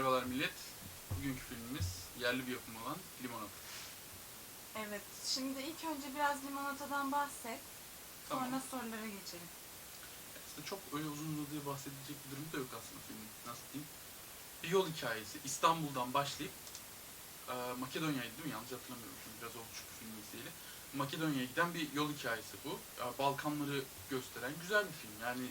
Merhabalar millet. Bugünkü filmimiz yerli bir yapım olan Limonata. Evet, şimdi ilk önce biraz limonatadan bahset. Tamam. Sonra sorulara geçelim. Aslında çok öyle uzun uzadıya bahsedecek bir durum da yok aslında filmin. Nasıl diyeyim? Bir yol hikayesi. İstanbul'dan başlayıp e, Makedonya'ydı değil mi? Yanlış hatırlamıyorum şimdi biraz oldu çünkü film izleyeli. Makedonya'ya giden bir yol hikayesi bu. Ya, Balkanları gösteren güzel bir film. Yani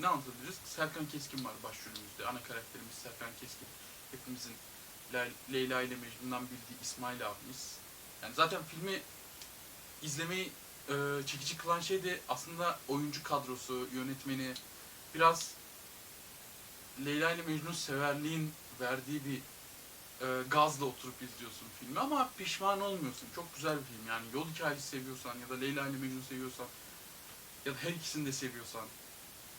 ne anlatabiliriz? Serkan Keskin var başrolümüzde. Ana karakterimiz Serkan Keskin. Hepimizin Le- Leyla ile Mecnun'dan bildiği İsmail abimiz. Yani zaten filmi izlemeyi e, çekici kılan şey de aslında oyuncu kadrosu, yönetmeni biraz Leyla ile Mecnun severliğin verdiği bir e, gazla oturup izliyorsun filmi ama pişman olmuyorsun. Çok güzel bir film yani yol hikayesi seviyorsan ya da Leyla ile Mecnun seviyorsan ya da her ikisini de seviyorsan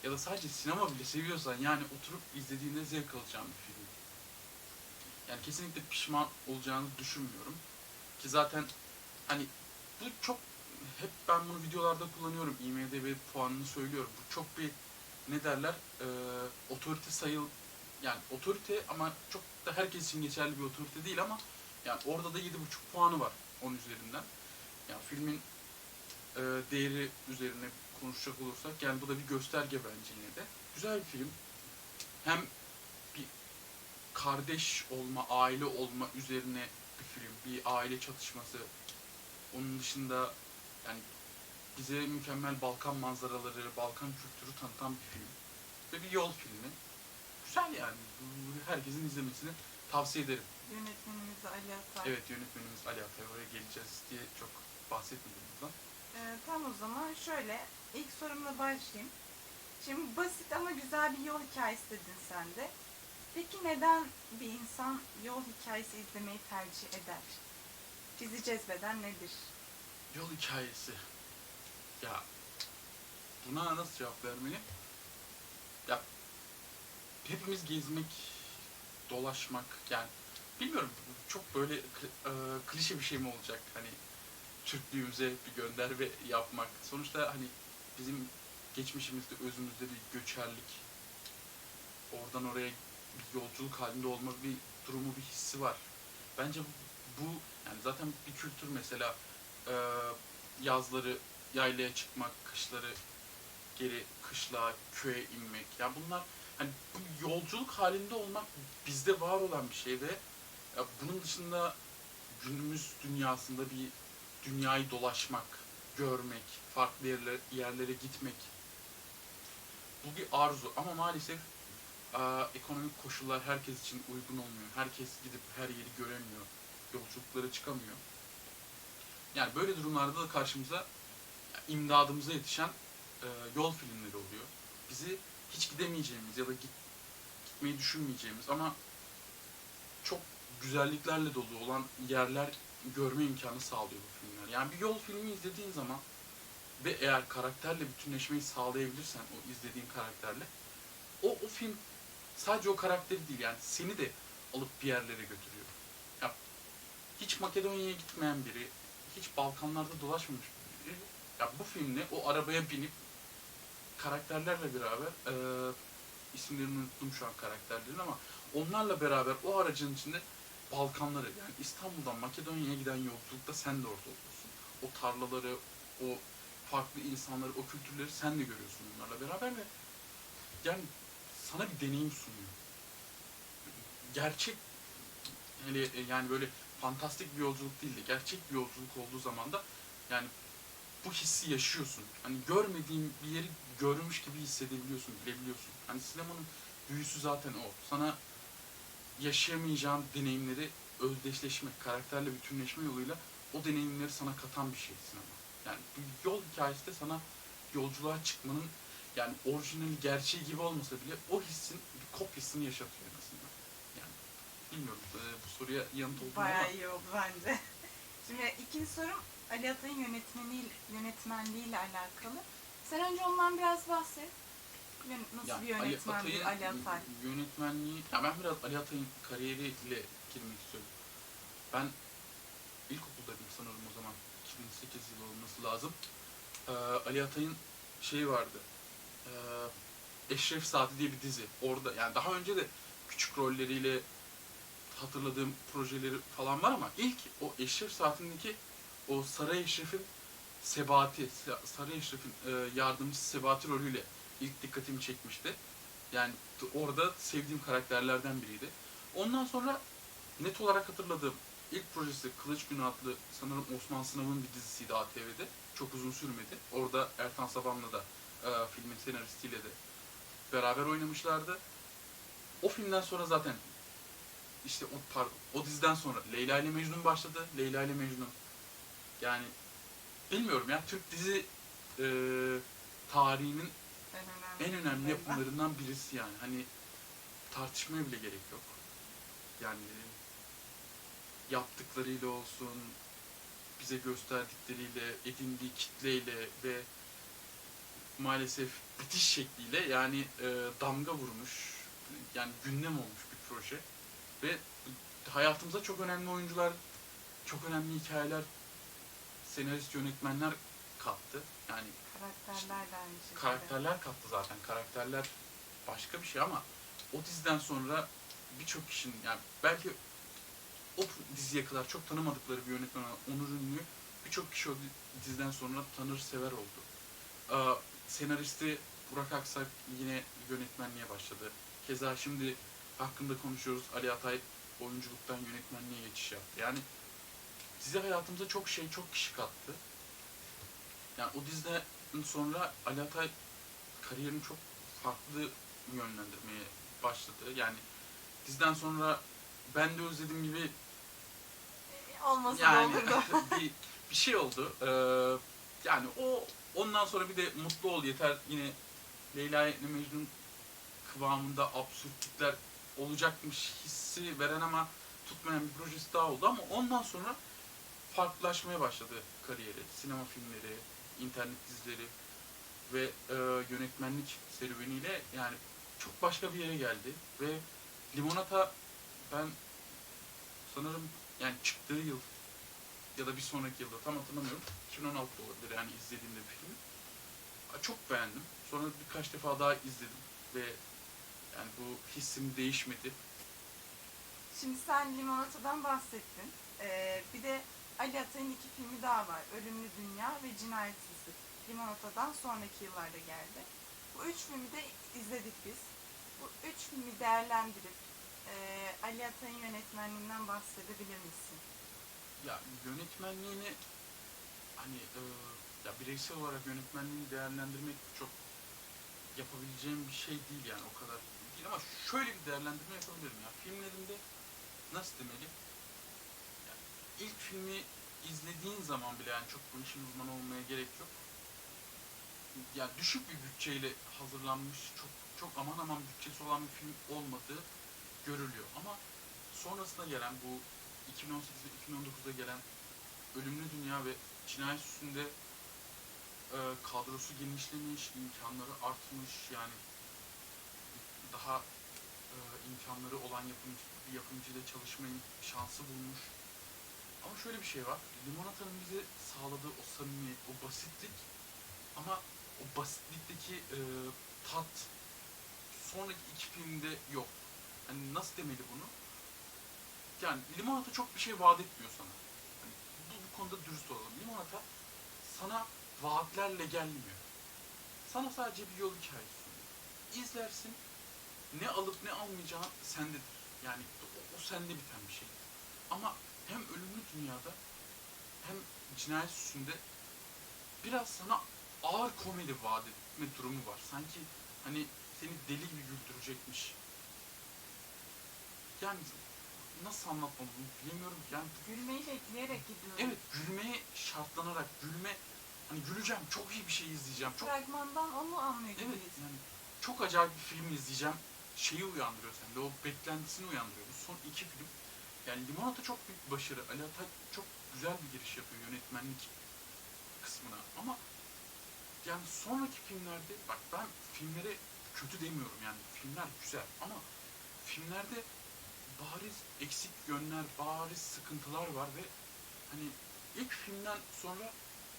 ya da sadece sinema bile seviyorsan yani oturup izlediğinde zevk alacağın bir film. Yani kesinlikle pişman olacağını düşünmüyorum. Ki zaten hani bu çok hep ben bunu videolarda kullanıyorum. IMDB puanını söylüyorum. Bu çok bir ne derler e, otorite sayıl yani otorite ama çok da herkes için geçerli bir otorite değil ama yani orada da 7.5 puanı var 10 üzerinden. Yani filmin e, değeri üzerine konuşacak olursak yani bu da bir gösterge bence yine de. Güzel bir film. Hem bir kardeş olma, aile olma üzerine bir film. Bir aile çatışması. Onun dışında yani bize mükemmel Balkan manzaraları, Balkan kültürü tanıtan bir film. Ve bir yol filmi. Güzel yani. Herkesin izlemesini tavsiye ederim. Yönetmenimiz Ali Atay. Evet yönetmenimiz Ali Atay oraya geleceğiz diye çok bahsetmedim buradan. Ee, tam o zaman şöyle, ilk sorumla başlayayım. Şimdi basit ama güzel bir yol hikayesi dedin sen de. Peki neden bir insan yol hikayesi izlemeyi tercih eder? Bizi cezbeden nedir? Yol hikayesi. Ya buna nasıl cevap vermeliyim? Ya hepimiz gezmek, dolaşmak yani bilmiyorum çok böyle e, klişe bir şey mi olacak hani Türklüğümüze bir gönderme yapmak. Sonuçta hani bizim geçmişimizde özümüzde bir göçerlik oradan oraya bir yolculuk halinde olma bir durumu bir hissi var. Bence bu, yani zaten bir kültür mesela e, yazları yaylaya çıkmak, kışları geri kışlığa, köye inmek. Yani bunlar hani bu yolculuk halinde olmak bizde var olan bir şey ve ya bunun dışında günümüz dünyasında bir dünyayı dolaşmak, görmek, farklı yerlere, yerlere gitmek. Bu bir arzu ama maalesef e, ekonomik koşullar herkes için uygun olmuyor. Herkes gidip her yeri göremiyor. Yolculuklara çıkamıyor. Yani böyle durumlarda da karşımıza imdadımıza yetişen e, yol filmleri oluyor. Bizi hiç gidemeyeceğimiz ya da git, gitmeyi düşünmeyeceğimiz ama çok güzelliklerle dolu olan yerler görme imkanı sağlıyor bu filmler. Yani bir yol filmi izlediğin zaman ve eğer karakterle bütünleşmeyi sağlayabilirsen o izlediğin karakterle o, o film sadece o karakteri değil yani seni de alıp bir yerlere götürüyor. Ya, hiç Makedonya'ya gitmeyen biri, hiç Balkanlarda dolaşmamış biri ya bu filmle o arabaya binip karakterlerle beraber e, isimlerini unuttum şu an karakterlerin ama onlarla beraber o aracın içinde Balkanları yani İstanbul'dan Makedonya'ya giden yolculukta sen de orada oluyorsun. O tarlaları, o farklı insanları, o kültürleri sen de görüyorsun onlarla beraber ve yani sana bir deneyim sunuyor. Gerçek hele e, yani böyle fantastik bir yolculuk değil de gerçek bir yolculuk olduğu zaman da yani bu hissi yaşıyorsun. Hani görmediğin bir yeri görmüş gibi hissedebiliyorsun, bilebiliyorsun. Hani sinemanın büyüsü zaten o. Sana yaşayamayacağın deneyimleri özdeşleşmek, karakterle bütünleşme yoluyla o deneyimleri sana katan bir şey sinema. Yani bir yol hikayesi de sana yolculuğa çıkmanın yani orijinal gerçeği gibi olmasa bile o hissin bir kopyasını yaşatıyor en azından. Yani bilmiyorum e, bu soruya yanıt oldu mu ama Bayağı iyi oldu bence. Şimdi ikinci sorum Ali Atay'ın yönetmenliğiyle alakalı. Sen önce ondan biraz bahset. Yön- Nasıl Yani bir yönetmendir Ali, Atay? Yönetmenliği, ya ben biraz Ali Atay'ın kariyeriyle girmek istiyorum. Ben ilkokuldaydım sanırım o zaman. 2008 yılı olması lazım. Ee, Ali Atay'ın şeyi vardı. Ee, Eşref Saati diye bir dizi. Orada yani daha önce de küçük rolleriyle hatırladığım projeleri falan var ama ilk o Eşref saatindeki o Saray Eşref'in Sebati, Sa- Saray Eşref'in e, yardımcısı Sebati rolüyle ilk dikkatimi çekmişti. Yani orada sevdiğim karakterlerden biriydi. Ondan sonra net olarak hatırladığım ilk projesi Kılıç Günü adlı sanırım Osman Sınav'ın bir dizisiydi ATV'de. Çok uzun sürmedi. Orada Ertan Saban'la da e, filmin senaristiyle de beraber oynamışlardı. O filmden sonra zaten işte o pardon, o diziden sonra Leyla ile Mecnun başladı. Leyla ile Mecnun yani bilmiyorum ya Türk dizi e, tarihinin En önemli, en önemli yapımlarından. yapımlarından birisi yani. Hani tartışmaya bile gerek yok. Yani yaptıklarıyla olsun, bize gösterdikleriyle, edindiği kitleyle ve maalesef bitiş şekliyle yani e, damga vurmuş, yani gündem olmuş bir proje. Ve hayatımıza çok önemli oyuncular, çok önemli hikayeler, senarist yönetmenler kattı. Yani Karakterler de aynı şekilde. karakterler kattı zaten. Karakterler başka bir şey ama o diziden sonra birçok kişinin yani belki o diziye kadar çok tanımadıkları bir yönetmen olan Onur Ünlü birçok kişi o di- diziden sonra tanır sever oldu. Ee, senaristi Burak Aksak yine yönetmenliğe başladı. Keza şimdi hakkında konuşuyoruz. Ali Atay oyunculuktan yönetmenliğe geçiş yaptı. Yani dizi hayatımıza çok şey, çok kişi kattı. Yani o diziden sonra Ali Atay kariyerini çok farklı yönlendirmeye başladı. Yani diziden sonra ben de özlediğim gibi Olmasa yani olurdu. bir, bir şey oldu. Ee, yani o ondan sonra bir de mutlu ol yeter yine Leyla ile Mecnun kıvamında absürtlükler olacakmış hissi veren ama tutmayan bir projesi daha oldu ama ondan sonra farklılaşmaya başladı kariyeri. Sinema filmleri, internet dizileri ve e, yönetmenlik serüveniyle yani çok başka bir yere geldi ve Limonata ben sanırım yani çıktığı yıl ya da bir sonraki yılda tam hatırlamıyorum. 2016 olabilir yani izlediğimde bir film. Çok beğendim. Sonra birkaç defa daha izledim ve yani bu hissim değişmedi. Şimdi sen Limonata'dan bahsettin. Ee, bir de Ali Atay'ın iki filmi daha var. Ölümlü Dünya ve Cinayet Süsü. Limonata'dan sonraki yıllarda geldi. Bu üç filmi de izledik biz. Bu üç filmi değerlendirip e, Ali Atay'ın yönetmenliğinden bahsedebilir misin? Ya yönetmenliğini hani e, ya bireysel olarak yönetmenliğini değerlendirmek çok yapabileceğim bir şey değil yani o kadar değil ama şöyle bir değerlendirme yapabilirim ya filmlerinde nasıl demeli ilk filmi izlediğin zaman bile yani çok bu işin uzmanı olmaya gerek yok yani düşük bir bütçeyle hazırlanmış çok çok aman aman bütçesi olan bir film olmadığı görülüyor ama sonrasında gelen bu 2018 ve 2019'da gelen Ölümlü Dünya ve Cinayet Süsü'nde e, kadrosu genişlemiş, imkanları artmış yani daha e, imkanları olan yapımcı, yapımcıyla çalışma şansı bulmuş. Ama şöyle bir şey var, Limonata'nın bize sağladığı o samimiyet, o basitlik ama o basitlikteki e, tat sonraki iki filmde yok. Hani nasıl demeli bunu? Yani limonata çok bir şey vaat etmiyor sana. Hani bu, bu konuda dürüst olalım. Limonata sana vaatlerle gelmiyor. Sana sadece bir yol hikayesi sunuyor. İzlersin, ne alıp ne almayacağın sendedir. Yani o, o sende biten bir şey. Ama hem ölümlü dünyada hem cinayet süsünde biraz sana ağır komedi vaat etme durumu var. Sanki hani seni deli gibi güldürecekmiş. Yani nasıl anlatmam bunu bilemiyorum. Yani Gülmeyi bekleyerek gidiyorum. evet gülmeye şartlanarak gülme hani güleceğim çok iyi bir şey izleyeceğim. Çok Fragmandan onu anlıyor evet gibiyiz. yani çok acayip bir film izleyeceğim. Şeyi uyandırıyor sende o beklentisini uyandırıyor. Bu son iki film yani Limonata çok büyük başarı. Ali Atay çok güzel bir giriş yapıyor yönetmenlik kısmına ama yani sonraki filmlerde bak ben filmlere kötü demiyorum yani filmler güzel ama filmlerde bariz eksik yönler, bariz sıkıntılar var ve hani ilk filmden sonra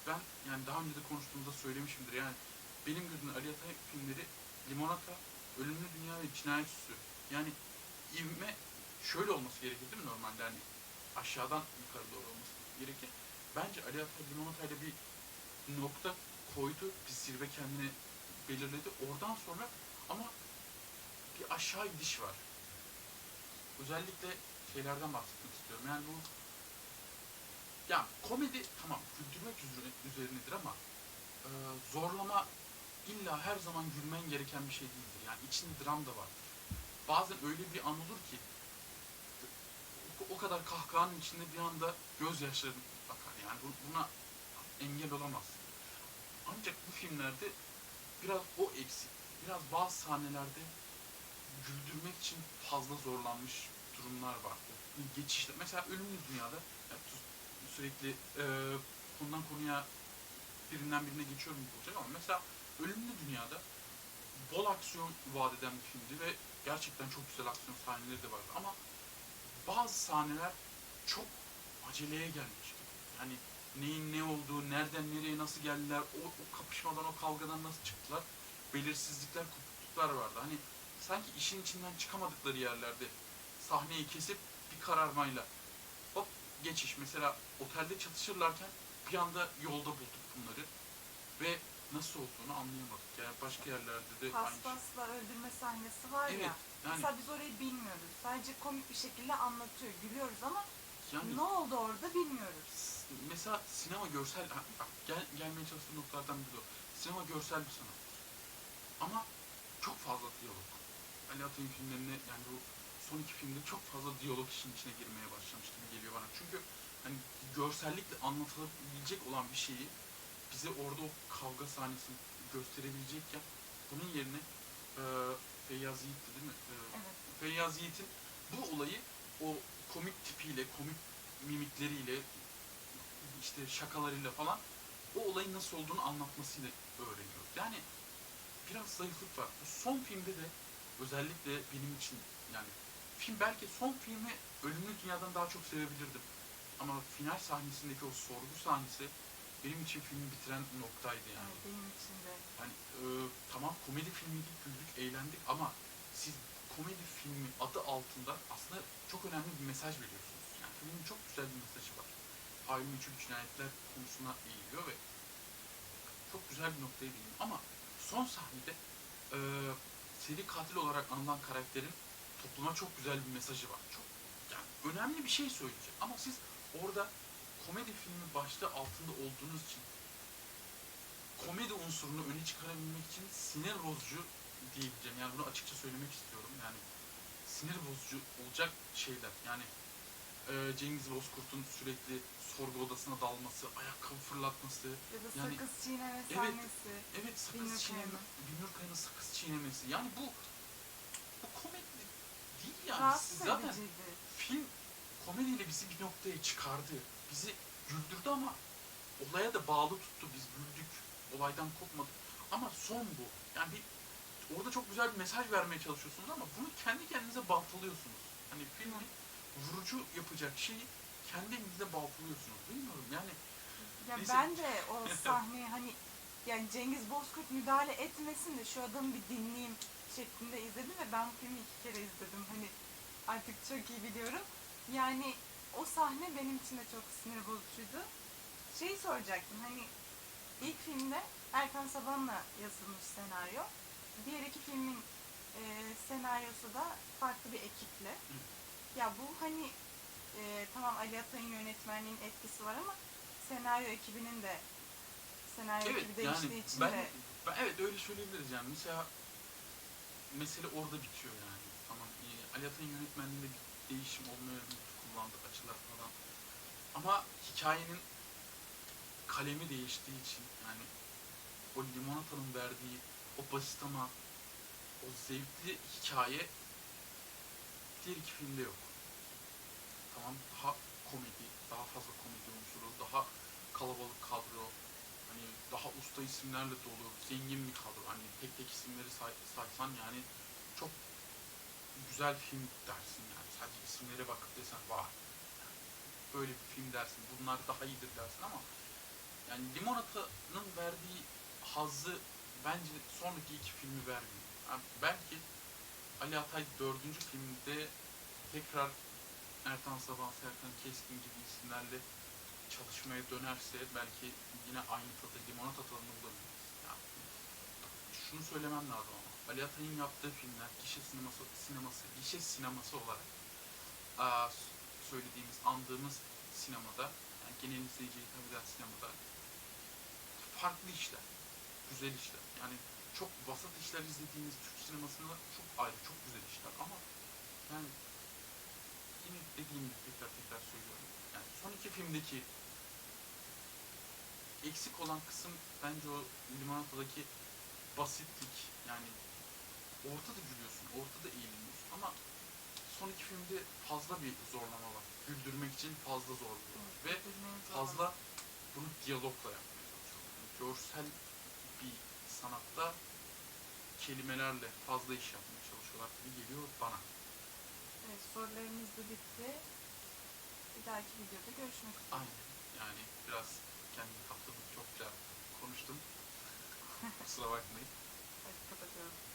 ben yani daha önce de konuştuğumuzda söylemişimdir yani benim gözümde Ali Atay filmleri Limonata, Ölümlü Dünya ve Cinayet Süsü yani ivme şöyle olması gerekir değil mi normalde hani aşağıdan yukarı doğru olması gerekir. Bence Ali Atay Limonata'yla bir nokta koydu, bir zirve kendini belirledi. Oradan sonra ama bir aşağı gidiş var. Özellikle şeylerden bahsetmek istiyorum. Yani bu ya komedi tamam güldürmek üzerine, üzerinedir ama e, zorlama illa her zaman gülmen gereken bir şey değildir. Yani içinde dram da vardır. Bazen öyle bir an olur ki o, kadar kahkahanın içinde bir anda gözyaşların akar. Yani bu- buna engel olamazsın. Ancak bu filmlerde biraz o eksik. Biraz bazı sahnelerde güldürmek için fazla zorlanmış durumlar vardı. Geçişler. Mesela Ölümlü Dünya'da yani sü- sürekli e, konudan konuya birinden birine geçiyorum olacak ama mesela Ölümlü Dünya'da bol aksiyon vaat eden bir filmdi ve gerçekten çok güzel aksiyon sahneleri de vardı ama bazı sahneler çok aceleye gelmiş gibi. Yani neyin ne olduğu, nereden nereye nasıl geldiler, o, o kapışmadan, o kavgadan nasıl çıktılar, belirsizlikler, kopukluklar vardı. Hani sanki işin içinden çıkamadıkları yerlerde sahneyi kesip bir kararmayla hop geçiş. Mesela otelde çatışırlarken bir anda yolda bulduk bunları ve nasıl olduğunu anlayamadık. Yani başka yerlerde de aynı şey. Paspasla öldürme sahnesi var Evet, ya. Yani, Mesela biz orayı bilmiyoruz. Sadece komik bir şekilde anlatıyor. Gülüyoruz ama yani ne oldu orada bilmiyoruz. Mesela sinema görsel gel, gelmeye çalıştığım noktalardan biri o. Sinema görsel bir sanattır. Ama çok fazla diyalog. Ali Atay'ın filmlerinde yani bu son iki filmde çok fazla diyalog işin içine girmeye başlamış gibi geliyor bana. Çünkü hani görsellikle anlatılabilecek olan bir şeyi bize orada o kavga sahnesini gösterebilecekken bunun yerine e, Feyyaz Yiğit'ti değil mi? E, Evet. Feyyaz Yiğit'in bu olayı o komik tipiyle, komik mimikleriyle, işte şakalarıyla falan o olayın nasıl olduğunu anlatmasıyla öğreniyoruz. Yani biraz zayıflık var. Bu son filmde de özellikle benim için yani film belki son filmi Ölümlü Dünya'dan daha çok sevebilirdim. Ama final sahnesindeki o sorgu sahnesi benim için filmi bitiren noktaydı yani. Evet, benim için de. Yani e, tamam komedi filmiydik, güldük, eğlendik ama siz komedi filmi adı altında aslında çok önemli bir mesaj veriyorsunuz. Yani filmin çok güzel bir mesajı var. Aile içi cinayetler konusuna eğiliyor ve çok güzel bir noktaya değiniyor. Ama son sahnede e, seri katil olarak anılan karakterin topluma çok güzel bir mesajı var. Çok yani önemli bir şey söyleyecek. Ama siz orada komedi filmi başlığı altında olduğunuz için komedi unsurunu öne çıkarabilmek için sinir bozucu diyebileceğim. Yani bunu açıkça söylemek istiyorum. Yani sinir bozucu olacak şeyler. Yani e, Cengiz Bozkurt'un sürekli sorgu odasına dalması, ayakkabı fırlatması, Ya da Yani- sakız çiğneme Evet. sahnesi. evet Binur sakız çiğneme, Kaya'nın. Binur Kaya'nın sakız çiğnemesi. Yani bu bu komedi değil yani. Rahatsız Siz zaten ediciydi. Komediyle bizi bir noktaya çıkardı. Bizi güldürdü ama olaya da bağlı tuttu. Biz güldük. Olaydan kopmadık. Ama son bu. Yani bir, orada çok güzel bir mesaj vermeye çalışıyorsunuz ama bunu kendi kendinize baltalıyorsunuz. Hani filmi vurucu yapacak şeyi kendi elinizde baltalıyorsunuz. Bilmiyorum yani Ya Neyse. ben de o sahneyi hani yani Cengiz Bozkurt müdahale etmesin de şu adamı bir dinleyeyim şeklinde izledim ve ben bu filmi iki kere izledim. Hani artık çok iyi biliyorum. Yani o sahne benim için de çok sinir bozucuydu. Şey soracaktım hani ilk filmde Erkan Saban'la yazılmış senaryo. Diğer iki filmin e, senaryosu da farklı bir ekiple. Ya bu hani e, tamam Ali Atay'ın yönetmenliğin etkisi var ama senaryo ekibinin de senaryo Evet ekibi değiştiği yani için ben, de ben evet öyle söyleyebiliriz yani mesela mesele orada bitiyor yani tamam Ali Atay'ın yönetmenliğinde bir değişim olma yönünü kullandı açılar falan ama hikayenin kalemi değiştiği için yani o limonatanın verdiği o basit ama o zevkli hikaye diğer iki filmde yok. Tamam daha komedi, daha fazla komedi unsuru, daha kalabalık kadro, hani daha usta isimlerle dolu, zengin bir kadro. Hani tek tek isimleri say, saysan yani çok güzel film dersin yani. Sadece isimlere bakıp desen. Yani böyle bir film dersin. Bunlar daha iyidir dersin ama yani Limonata'nın verdiği hazzı bence sonraki iki filmi vermiyor. Yani belki Ali Atay dördüncü filmde tekrar Ertan Saban, Serkan Keskin gibi isimlerle çalışmaya dönerse belki yine aynı tadı, limonata tadını bulabiliriz. Yani şunu söylemem lazım ama Ali Atay'ın yaptığı filmler gişe sineması, sineması, gişe sineması olarak s- söylediğimiz, andığımız sinemada, yani genel izleyiciye hitap eden sinemada farklı işler, güzel işler. Yani çok vasat işler izlediğimiz Türk sinemasında çok ayrı, çok güzel işler ama yani yine dediğim gibi tekrar tekrar söylüyorum. Yani son iki filmdeki eksik olan kısım bence o limonatadaki basitlik yani ortada gülüyorsun, ortada eğleniyorsun ama son iki filmde fazla bir zorlama var. Güldürmek için fazla zorluyor. Ve Bilmenin fazla bunu diyalogla yapmaya görsel bir sanatta kelimelerle fazla iş yapmaya çalışıyorlar gibi geliyor bana. Evet, sorularımız da bitti. Bir dahaki videoda görüşmek üzere. Aynen. Yani biraz kendimi kaptırdım. Çokça konuştum. Kusura bakmayın. Hadi kapatıyorum.